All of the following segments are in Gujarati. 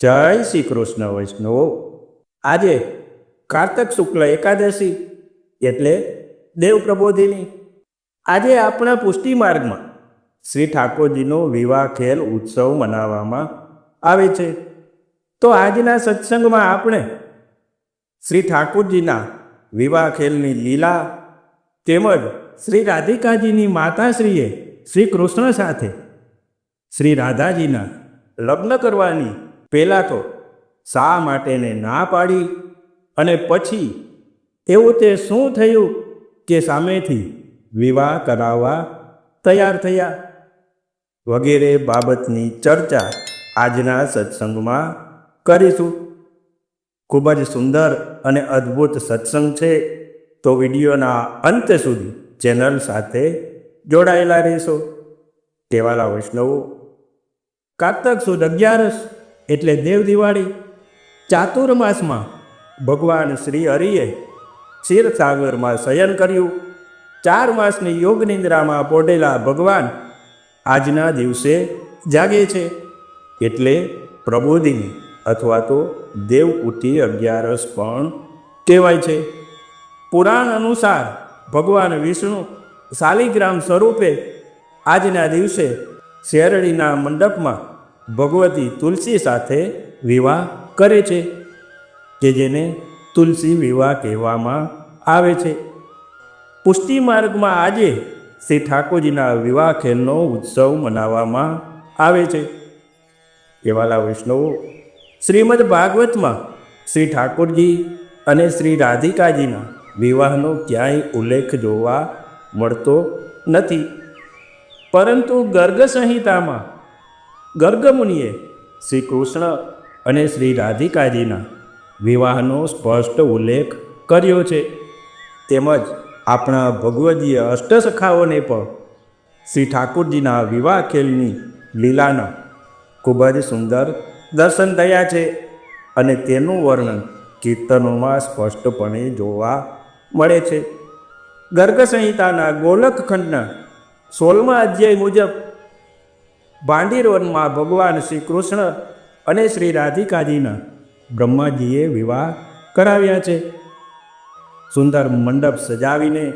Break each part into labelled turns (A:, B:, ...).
A: જય શ્રી કૃષ્ણ વૈષ્ણવ. આજે કાર્તક શુક્લ એકાદશી એટલે દેવ પ્રબોધિની. આજે આપણા પુષ્ટિ માર્ગમાં શ્રી ઠાકોરજીનો વિવાહ ખેલ ઉત્સવ મનાવવામાં આવે છે. તો આજના સત્સંગમાં આપણે શ્રી ઠાકોરજીના વિવાહ ખેલની લીલા તેમજ શ્રી રાધિકાજીની માતાશ્રીએ શ્રી કૃષ્ણ સાથે શ્રી રાધાજીના લગ્ન કરવાની પહેલાં તો શા માટેને ના પાડી અને પછી એવું તે શું થયું કે સામેથી વિવાહ કરાવવા તૈયાર થયા? વગેરે બાબતની ચર્ચા આજના સત્સંગમાં કરીશું. ખૂબ જ સુંદર અને અદ્ભુત સત્સંગ છે. તો વિડીયોના અંત સુધી ચેનલ સાથે જોડાયેલા રહેશો. કેવાલા વૈષ્ણવો, કાર્તક સુદ અગિયારસ એટલે દેવ દિવાળી ચાતુર્માસમાં ભગવાન શ્રી હરિએ ક્ષીરસાગરમાં શયન કર્યું. ચાર માસની યોગ નિંદ્રામાં પોઢેલા ભગવાન આજના દિવસે જાગે છે. એટલે પ્રબોધિની અથવા તો દેવકુટી અગિયારસ પણ કહેવાય છે. પુરાણ અનુસાર ભગવાન વિષ્ણુ શાલિગ્રામ સ્વરૂપે આજના દિવસે શેરડીના મંડપમાં ભગવતી તુલસી સાથે વિવાહ કરે છે, કે જેને તુલસી વિવાહ કહેવામાં આવે છે. પુષ્ટિ માર્ગમાં આજે શ્રી ઠાકોરજીના વિવાહ ખેલનો ઉત્સવ મનાવવામાં આવે છે. એવાલા વૈષ્ણવો, શ્રીમદ ભાગવતમાં શ્રી ઠાકોરજી અને શ્રી રાધિકાજીના વિવાહનો ક્યાંય ઉલ્લેખ જોવા મળતો નથી. પરંતુ ગર્ગ સંહિતામાં ગર્ગમુનિએ શ્રી કૃષ્ણ અને શ્રી રાધિકાજીના વિવાહનો સ્પષ્ટ ઉલ્લેખ કર્યો છે. તેમજ આપણા ભગવદીય અષ્ટસખાઓને પણ શ્રી ઠાકોરજીના વિવાહ ખેલની લીલાના ખૂબ જ સુંદર દર્શન થયા છે અને તેનું વર્ણન કીર્તનોમાં સ્પષ્ટપણે જોવા મળે છે. ગર્ગ સંહિતાના ગોલકખંડના સોળમા અધ્યાય મુજબ ભાંડીરવનમાં ભગવાન શ્રી કૃષ્ણ અને શ્રી રાધિકાજીના બ્રહ્માજીએ વિવાહ કરાવ્યા છે. સુંદર મંડપ સજાવીને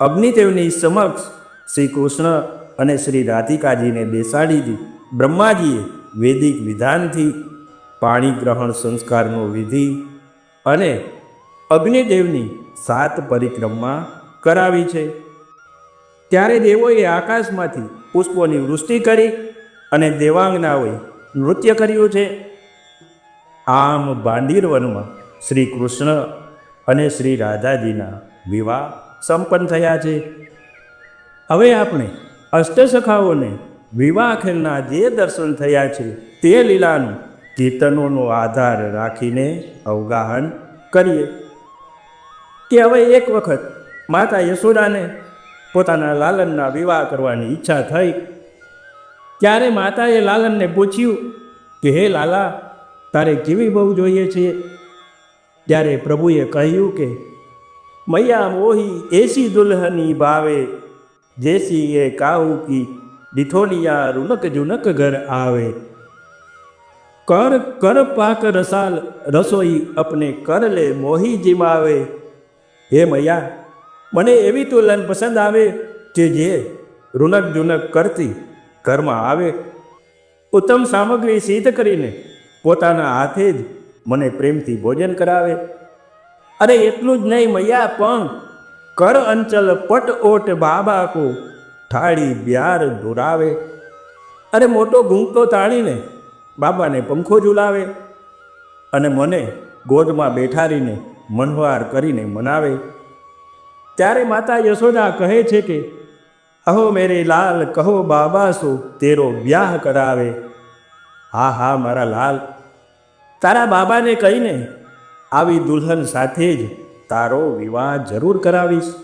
A: અગ્નિદેવની સમક્ષ શ્રી કૃષ્ણ અને શ્રી રાધિકાજીને બેસાડી બ્રહ્માજીએ વૈદિક વિધાનથી પાણી ગ્રહણ સંસ્કારનો વિધિ અને અગ્નિદેવની સાત પરિક્રમા કરાવી છે. ત્યારે દેવોએ આકાશમાંથી પુષ્પોની વૃષ્ટિ કરી અને દેવાંગનાઓએ નૃત્ય કર્યું છે. આમ બાંડીર વનમાં શ્રી કૃષ્ણ અને શ્રી રાધાજીના વિવાહ સંપન્ન થયા છે. હવે આપણે અષ્ટસખાઓને વિવાહ ખેલના જે દર્શન થયા છે તે લીલાનું કીર્તનોનો આધાર રાખીને અવગાહન કરીએ. કે હવે એક વખત માતા યશોદાને પોતાના લાલનના વિવાહ કરવાની ઈચ્છા થઈ ત્યારે માતાએ લાલનને પૂછ્યું કે, હે લાલા, તારે કેવી બહુ જોઈએ છે? ત્યારે પ્રભુએ કહ્યું કે મૈયા મોહી એસી દુલ્હની ભાવે, જેસી એ કાહુ કી ડિઠોલિયા રૂનક જુનક ઘર આવે. કર કર પાક રસાલ રસોઈ અપને કર લે મોહી જીમાવે. હે મૈયા, મને એવી તુલન પસંદ આવે કે જે રૂનક જુનક કરતી ઘરમાં આવે, ઉત્તમ સામગ્રી સિદ્ધ કરીને પોતાના હાથે જ મને પ્રેમથી ભોજન કરાવે. અરે, એટલું જ નહીં મૈયા, પણ કર અંચલ પટ ઓટ બાબા કો ઠાળી બ્યાર દોરાવે અરે, મોટો ઘૂંઘતો તાળીને બાબાને પંખો ઝુલાવે અને મને ગોદમાં બેઠાડીને મનવાર કરીને મનાવે. ત્યારે માતા યશોદા કહે છે કે અહો મેરે લાલ, કહો બાબા શું તેરો વ્યાહ કરાવે? હા હા, મારા લાલ. તારા બાબાને કહીને આવી દુલ્હન સાથે જ તારો વિવાહ જરૂર કરાવીશ.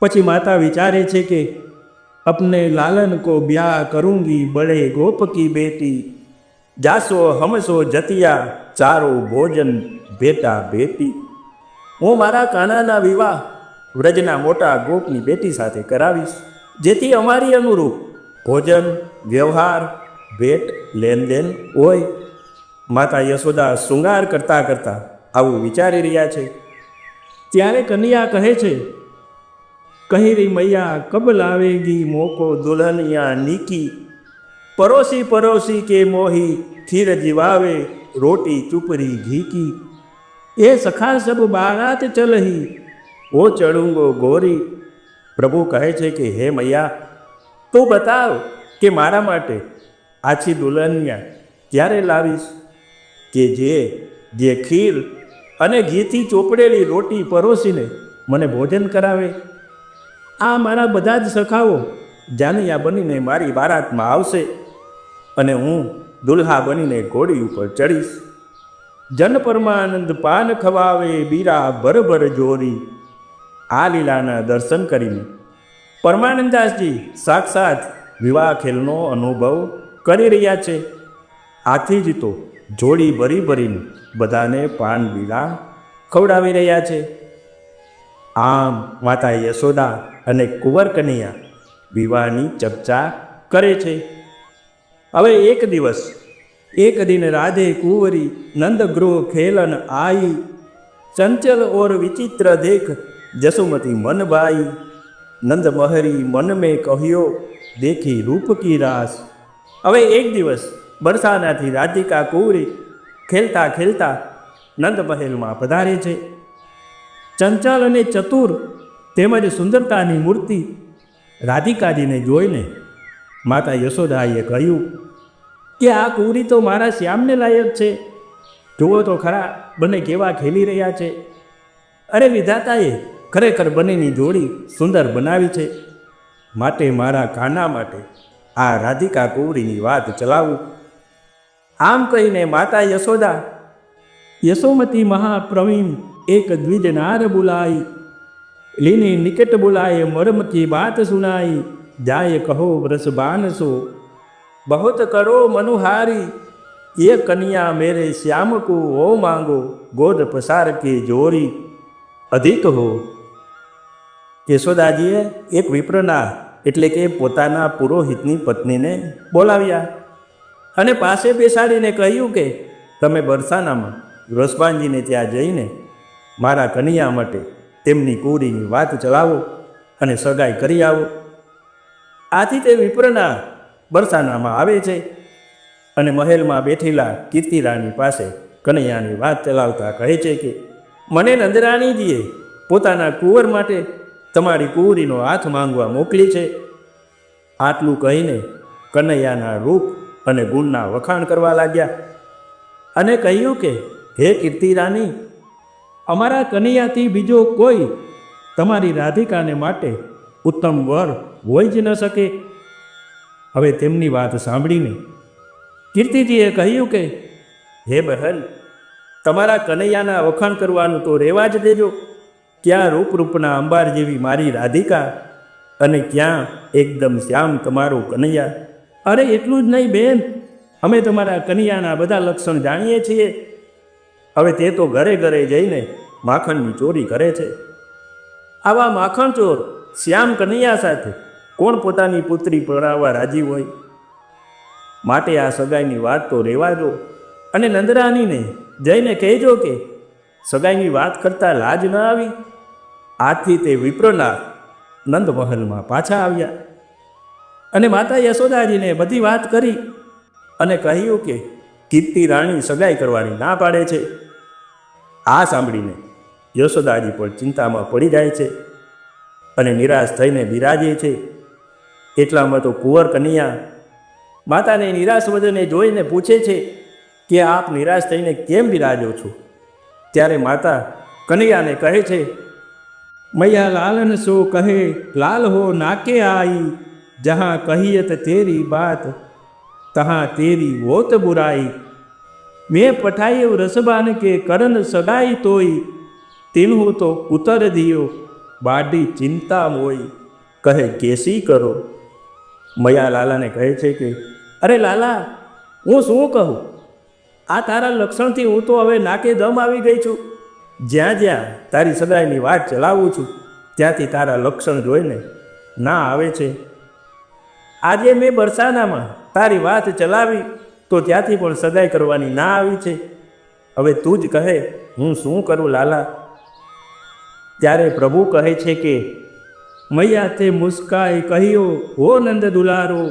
A: પછી માતા વિચારે છે કે અપને લાલન કો બ્યાહ કરુંગી, બળે ગોપકી બેટી. જાસો, હમસો, જતિયા, ચારો ભોજન બેટા બેટી હું મારા કાનાના વિવાહ વ્રજના મોટા ગોપની બેટી સાથે કરાવીશ, જેથી અમારી અનુરૂપ ભોજન, વ્યવહાર, ભેટ, લેનદેન હોય. માતા યશોદા શૃંગાર કરતાં કરતાં આવું વિચારી રહ્યા છે. ત્યારે કન્યા કહે છે, કહી રી મૈયા કબલ આવેગી મોકો દુલ્હનિયા નીકી? પરોસી પરોસી કે મોહી ખીર જીવાવે રોટી ચૂપરી ઘીકી? એ સખા સબ બારાત ચલહી ઓ ચડુંગો ગોરી, પ્રભુ કહે છે કે, હે મૈયા, તું બતાવ કે મારા માટે આછી દુલ્હનિયા ક્યારે લાવીશ? કે જે જે ખીર અને ઘીથી ચોપડેલી રોટી પરોસીને મને ભોજન કરાવે? આ મારા બધા જ સખાઓ જાનૈયા બનીને મારી બારાતમાં આવશે અને હું દુલ્હા બનીને ઘોડી ઉપર ચડીશ. જન પરમાનંદ પાન ખવાવે, બીરા ભરભર જોરી. આ લીલાના દર્શન કરીને પરમાનંદાસજી સાક્ષાત વિવાહ ખેલનો અનુભવ કરી રહ્યા છે. આથી જ તો જોડી ભરી ભરીને બધાને પાન લીલા ખવડાવી રહ્યા છે. આમ માતા યશોદા અને કુંવર કનૈયા વિવાહની ચર્ચા કરે છે. હવે એક દિવસ, એક દિન રાધે કુંવરી નંદગૃહ ખેલન આઈ, ચંચલ ઓર વિચિત્ર દેખ જસુમતી મન બાઈ, નંદ મહરી મન મેં કહ્યો, દેખી રૂપ કી રાસ. હવે એક દિવસ બરસાનાથી રાધિકા કુંવરી ખેલતા ખેલતા નંદ મહેલમાં પધારે છે. ચંચલ અને ચતુર તેમજ સુંદરતાની મૂર્તિ રાધિકાજીને જોઈને માતા યશોદાએ કહ્યું, કે આ કુંવરી તો મારા શ્યામને લાયક છે. જુઓ તો ખરા, બંને કેવા ખેલી રહ્યા છે. અરે વિધાતાએ ખરેખર બંનેની જોડી સુંદર બનાવી છે. માટે મારા કાના માટે આ રાધિકા કુંવરીની વાત ચલાવું. આમ કહીને માતા યશોદા, યશોમતી મહાપ્રવીણ, એક દ્વિજનાર બોલાઈ. લીની નિકટ બોલાય મરમકી વાત સુનાઈ. જાય કહો રસબાન સો. બહુત કરો મનુહારી. એ કન્યા મેરે શ્યામ કો ઓ માંગો, ગોદ પસાર કે જોરી. અધિક હો યશોદાજીએ એક વિપ્રના એટલે કે પોતાના પુરોહિતની પત્નીને બોલાવ્યા અને પાસે બેસાડીને કહ્યું કે, તમે બરસાનામાં રસબાનજીને ત્યાં જઈને મારા કનૈયા માટે તેમની કુરીની વાત ચલાવો અને સગાઈ કરી આવો. આથી તે વિપ્રના બરસાનામાં આવે છે અને મહેલમાં બેઠેલા કીર્તિરાણી પાસે કનૈયાની વાત ચલાવતા કહે છે કે, મને નંદરાણીજીએ પોતાના કુંવર માટે તમારી કુંવરીનો હાથ માંગવા મોકલી છે. આટલું કહીને કનૈયાના રૂપ અને ગુણના વખાણ કરવા લાગ્યા અને કહ્યું કે, હે કીર્તિરાની, અમારા કનૈયાથી બીજો કોઈ તમારી રાધિકાને માટે ઉત્તમ વર હોઈ જ ન શકે. હવે તેમની વાત સાંભળીને કીર્તિજીએ કહ્યું કે, હે બહેન, તમારા કનૈયાના વખાણ કરવાનું તો રહેવા જ દેજો. ક્યાં રૂપરૂપના અંબાર જેવી મારી રાધિકા અને ક્યાં એકદમ શ્યામ તમારો કનૈયા. અરે, એટલું જ નહીં બેન. અમે તમારા કનૈયાના બધા લક્ષણ જાણીએ છીએ. હવે તે તો ઘરે ઘરે જઈને માખણની ચોરી કરે છે. આવા માખણ ચોર શ્યામ કનૈયા સાથે કોણ પોતાની પુત્રી પડાવવા રાજી હોય? માટે આ સગાઈની વાત તો રહેવા દો અને નંદરાનીને જઈને કહેજો કે સગાઈની વાત કરતાં લાજ ન આવી. આથી તે વિપ્રના નંદમહલમાં પાછા આવ્યા. અને માતા યશોદાજીને બધી વાત કરી અને કહ્યું કે કીર્તિ રાણી સગાઈ કરવાની ના પાડે છે. આ સાંભળીને યશોદાજી પણ ચિંતામાં પડી જાય છે અને નિરાશ થઈને બિરાજે છે. એટલામાં તો કુંવર કન્યા માતાને નિરાશ વદને જોઈને પૂછે છે કે આપ નિરાશ થઈને કેમ બિરાજો છો? ત્યારે માતા કનૈયાને કહે છે મૈયા લાલન સો કહે, લાલ હો નાકે આઈ, જહાં કહીયત તેરી બાત, તહાં તેરી વોત બુરાઈ. મેં પઠાયો રસબાન કે કરન સગાઈ તોય તેનું તો ઉતર દિયો, બાડી ચિંતા મોઈ. કહે, કેસી કરો? મયા લાલાને કહે છે કે, અરે લાલા, હું શું કહું? આ તારા લક્ષણથી હું તો હવે નાકે દમ આવી ગઈ છું. જ્યાં જ્યાં તારી સદાયની વાત ચલાવું છું, ત્યાંથી તારા લક્ષણ જોઈને ના આવે છે. આજે મેં બરસાનામાં તારી વાત ચલાવી, તો ત્યાંથી પણ સગાઈ કરવાની ના આવી છે. હવે તું જ કહે, હું શું કરું લાલા? ત્યારે પ્રભુ કહે છે કે મૈયા તે મુસ્કાઈ કહ્યો, હો નંદ દુલારો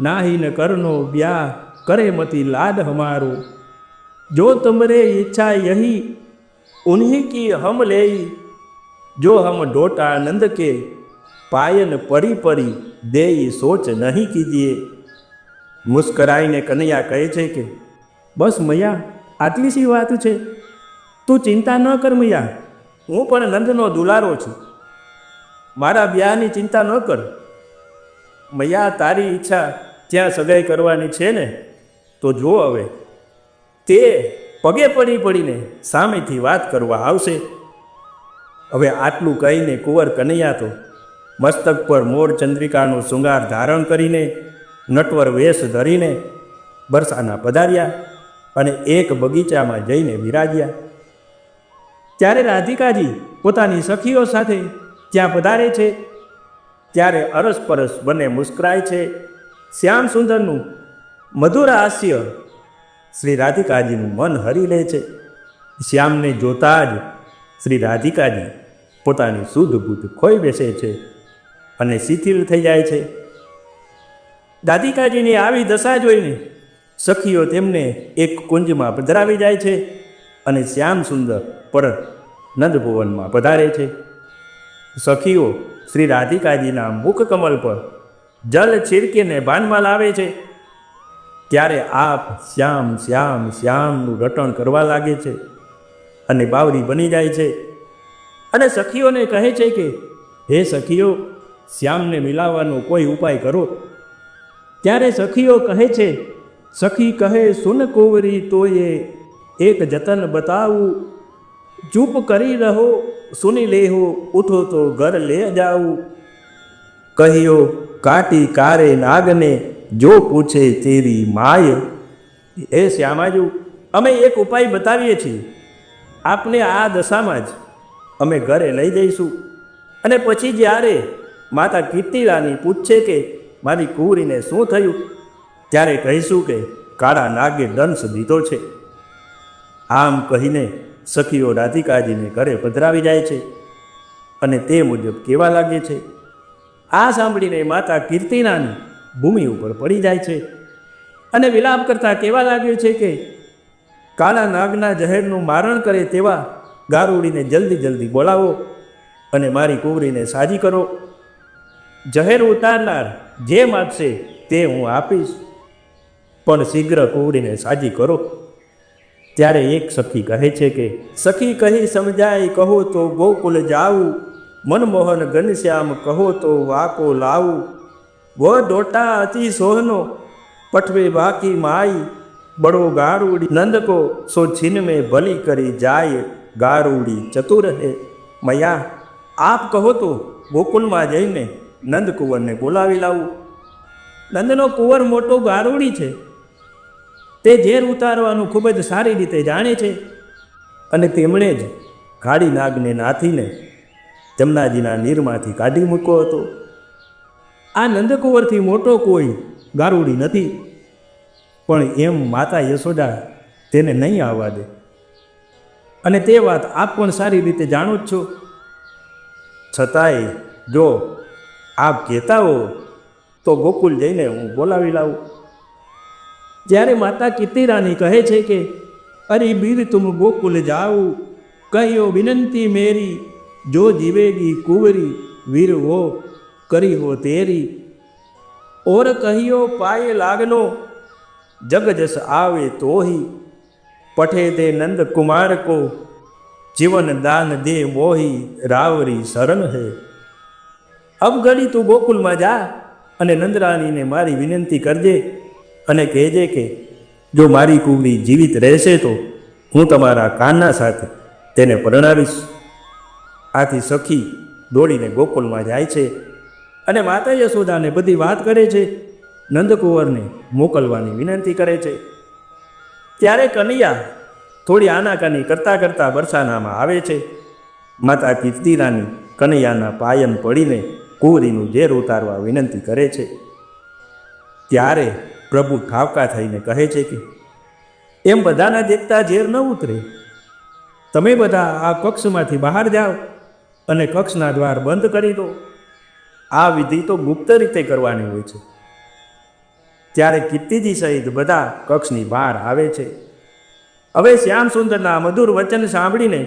A: નાહીન કરનો બ્યા કરે મતી લાડ હમારો. જો तुमरे ઈચ્છા યહી उन्हीं કી હમ ले જો હમ डोटा आनंद કે, પાયન પરી પરી दे સોચ નહીં કીધીએ મુસ્કરાઈને કનૈયા કહે છે કે, બસ મૈયા, આટલી સી વાત છે. તું ચિંતા ન કર મૈયા. હું પણ નંદનો દુલારો છું. મારા બ્યાહની ચિંતા ન કર. મૈયા, તારી ઈચ્છા ત્યાં સગાઈ કરવાની છે ને, તો જો હવે. તે પગે પડી પડીને સામેથી વાત કરવા આવશે. હવે આટલું કહીને કુંવર કનૈયા તો મસ્તક પર મોર ચંદ્રિકાનો શૃંગાર ધારણ કરીને, નટવર વેશ ધરીને બરસાના પધાર્યા અને એક બગીચામાં જઈને વિરાજ્યા. ત્યારે રાધિકાજી પોતાની સખીઓ સાથે ત્યાં પધારે છે. ત્યારે અરસપરસ બંને મુસ્કરાય છે. શ્યામ સુંદરનું મધુર હાસ્ય શ્રી રાધિકાજીનું મન હરી લે છે. શ્યામને જોતા જ શ્રી રાધિકાજી પોતાની શુદ્ધ બુદ્ધ ખોઈ બેસે છે અને શિથિલ થઈ જાય છે. દાદિકાજીની આવી દશા જોઈને સખીઓ તેમને એક કુંજમાં પધરાવી જાય છે અને શ્યામ સુંદર પરત નંદભુવનમાં પધારે છે. સખીઓ શ્રી રાધિકાજીના મુખ કમલ પર જલ છીરકીને ભાનમાં લાવે છે. ત્યારે આપ શ્યામ શ્યામ, શ્યામનું રટણ કરવા લાગે છે અને બાવરી બની જાય છે. અને સખીઓને કહે છે કે, હે સખીઓ, શ્યામને મિલાવવાનો કોઈ ઉપાય કરો. ત્યારે સખીઓ કહે છે, સખી કહે, સુન કોવરી, તોયે એક જતન બતાવું. ચૂપ કરી રહો, સુની લેહો, ઉઠો તો ઘર લે જાઉં કહ્યો, કાટી કારે નાગને જો પૂછે તેરી માય, એ શ્યામાજુ, અમે એક ઉપાય બતાવીએ છીએ. આપને આ દશામાં જ અમે ઘરે લઈ જઈશું. અને પછી જ્યારે માતા કીર્તિરાની પૂછશે કે મારી કુંવરીને શું થયું, ત્યારે કહીશું કે કાળા નાગે દંશ દીધો છે. આમ કહીને સખીઓ રાધિકાજીને ઘરે પધરાવી જાય છે અને તે મુજબ કેવા લાગે છે? આ સાંભળીને માતા કીર્તિનાની ભૂમિ ઉપર પડી જાય છે. અને વિલાપ કરતાં કેવા લાગ્યું છે કે કાળા નાગના જહેરનું મારણ કરે તેવા ગારુડીને જલ્દી જલ્દી બોલાવો અને મારી કુંવરીને સાજી કરો. જહેર ઉતારનાર જે માગશે તે હું આપીશ. પણ શીઘ્ર કુંવરીને સાજી કરો. ત્યારે એક સખી કહે છે કે, સખી કહી સમજાય, કહો તો ગોકુલ જાવું મનમોહન ઘનશ્યામ કહો તો વાકો લાવું. વ ડોટા અતિ સોહનો, પઠવે બાકી માઈ બડો ગારુડી, નંદકો, સો છીન ભલી કરી જાય, ગારુડી ચતુર હે. મયા, આપ કહો તો ગોકુલમાં જઈને નંદકુંવરને બોલાવી લાવું. નંદનો કુંવર મોટો ગારુડી છે. તે ઝેર ઉતારવાનું ખૂબ જ સારી રીતે જાણે છે. અને તેમણે જ કાળી નાગને નાથીને જમનાજીના નીરમાંથી કાઢી મૂક્યો હતો. આ નંદકુંવરથી મોટો કોઈ ગારુડી નથી. પણ એમ માતા યશોદા તેને નહીં આવવા દે. અને તે વાત આપ પણ સારી રીતે જાણો જ છો. છતાંય જો આપ કહેતા હો, તો ગોકુલ જઈને હું બોલાવી લાવું. જ્યારે માતા કીર્તિરાની કહે છે કે, અરે બીર તુમ ગોકુલ જાઓ કહ્યો વિનંતી મેરી, જો જીવેગી કુંવરી વીર હો કરી હો તેરી. ઓર કહ્યો પાયે લાગનો, જગ જસ આવે તોહી. પઠે દે નંદ કુમાર કો, જીવન દાન દે મોહી, રાવરી શરણ હે. અબ તું ગોકુલમાં જા અને નંદરાણીને મારી વિનંતી કરજે અને કહેજે કે, જો મારી કુંવરી જીવિત રહેશે તો હું તમારા કાના સાથે તેને પરણાવીશ. આથી સખી દોડીને ગોકુલમાં જાય છે. અને માતા યશોદાને બધી વાત કરે છે, નંદકુંવરને મોકલવાની વિનંતી કરે છે. ત્યારે કનૈયા થોડી આનાકાની કરતાં કરતાં બરસાનામાં આવે છે. માતા કીર્તિરાની કનૈયાના પાયન પડીને કુંવરીનું ઝેર ઉતારવા વિનંતી કરે છે. ત્યારે પ્રભુ ઠાવકા થઈને કહે છે કે, એમ બધાના દેખતા ઝેર ન ઉતરે. તમે બધા આ કક્ષમાંથી બહાર જાઓ અને કક્ષના દ્વાર બંધ કરી દો. આ વિધિ તો ગુપ્ત રીતે કરવાની હોય છે. ત્યારે કીર્તિજી સહિત બધા કક્ષની બહાર આવે છે. હવે શ્યામ સુંદરના મધુર વચન સાંભળીને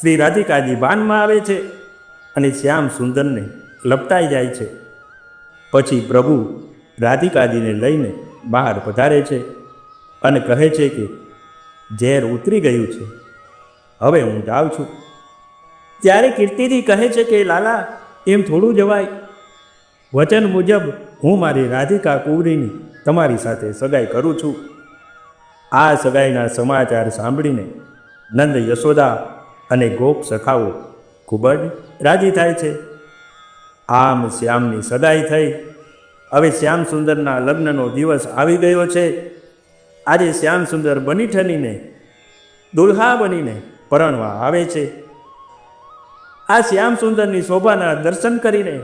A: શ્રી રાધિકાજી બાનમાં આવે છે અને શ્યામ સુંદરને લપટાઈ જાય છે. પછી પ્રભુ રાધિકાજીને લઈને બહાર પધારે છે અને કહે છે કે, ઝેર ઉતરી ગયું છે. હવે હું જાઉં છું. ત્યારે કીર્તિજી કહે છે કે, લાલા, એમ થોડું જવાય. વચન મુજબ હું મારી રાધિકા કુંવરીની તમારી સાથે સગાઈ કરું છું. આ સગાઈના સમાચાર સાંભળીને નંદ યશોદા અને ગોપ સખાઓ ખૂબ જ રાજી થાય છે. આમ શ્યામની સગાઈ થઈ. હવે શ્યામ સુંદરના લગ્નનો દિવસ આવી ગયો છે. આજે શ્યામ સુંદર બની ઠનીને દુલ્હા બનીને પરણવા આવે છે. આ શ્યામ સુંદરની શોભાના દર્શન કરીને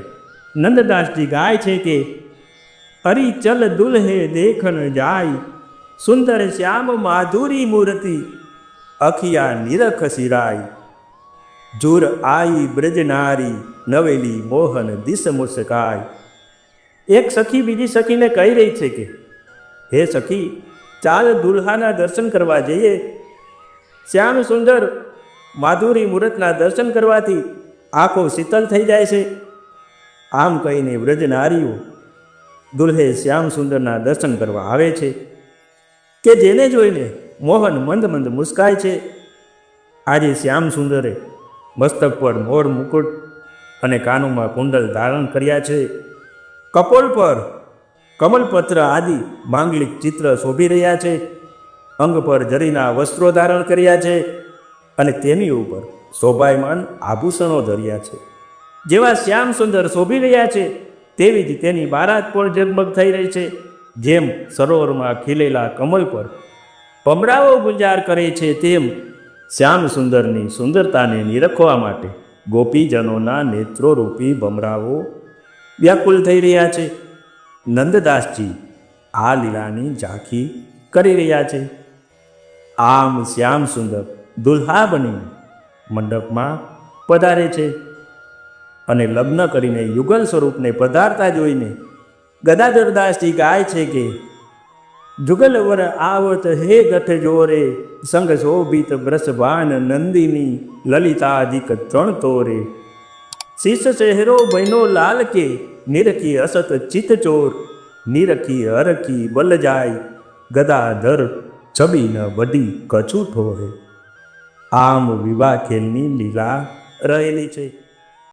A: નંદદાસજી ગાય છે કે હરિચલ દુલ્હે દેખન જાય, સુંદર શ્યામ માધુરી મૂર્તિ, અખિયા નિરખ સિરાય. જુર આઈ બ્રજનારી નવેલી મોહન દિશ મુસ્કાય. એક સખી બીજી સખીને કહી રહી છે કે, હે સખી, ચાલ દુલ્હાના દર્શન કરવા જઈએ. શ્યામ સુંદર માધુરી મુહૂર્તના દર્શન કરવાથી આંખો શીતલ થઈ જાય છે. આમ કહીને વ્રજ નારીઓ દુલ્હે શ્યામ સુંદરના દર્શન કરવા આવે છે, કે જેને જોઈને મોહન મંદ મંદ મુસ્કાય છે. આજે શ્યામ સુંદરે મસ્તક પર મોર મુકુટ અને કાનોમાં કુંડલ ધારણ કર્યા છે. કપોલ પર કમલપત્ર આદિ માંગલિક ચિત્ર શોભી રહ્યા છે. અંગ પર જરીના વસ્ત્રો ધારણ કર્યા છે અને તેની ઉપર શોભાયમાન આભૂષણો ધર્યા છે. જેવા શ્યામ સુંદર શોભી રહ્યા છે, તેવી જ તેની બારાત પણ ઝગમગ થઈ રહી છે. જેમ સરોવરમાં ખીલેલા કમલ પર ભમરાઓ ગુંજાર કરે છે, તેમ શ્યામ સુંદરની સુંદરતાને નિરખવા માટે ગોપીજનોના નેત્રોરૂપી ભમરાઓ વ્યાકુલ થઈ રહ્યા છે. નંદદાસજી આ લીલાની ઝાંખી કરી રહ્યા છે. આમ શ્યામ સુંદર દુલ્હા બની મંડપમાં પધારે છે. અને લગ્ન કરીને યુગલ સ્વરૂપને પધારતા જોઈને ગદાધરદાસજી ગાય છે કે જુગલવર આવત હે ગઠ જોરે, સંગ શોભિત બ્રસભાન નંદિની લલિતાધિક ત્રણ તોરે. શીશ ચહેરો બહેનો લાલ કે, નિરખી અસત ચિત ચોર, નિરખી હરખી બલ જાય, ગદાધર છબીન વડી કછુ ઠોરે. આમ વિવાહ ખેલની લીલા રહેલી છે.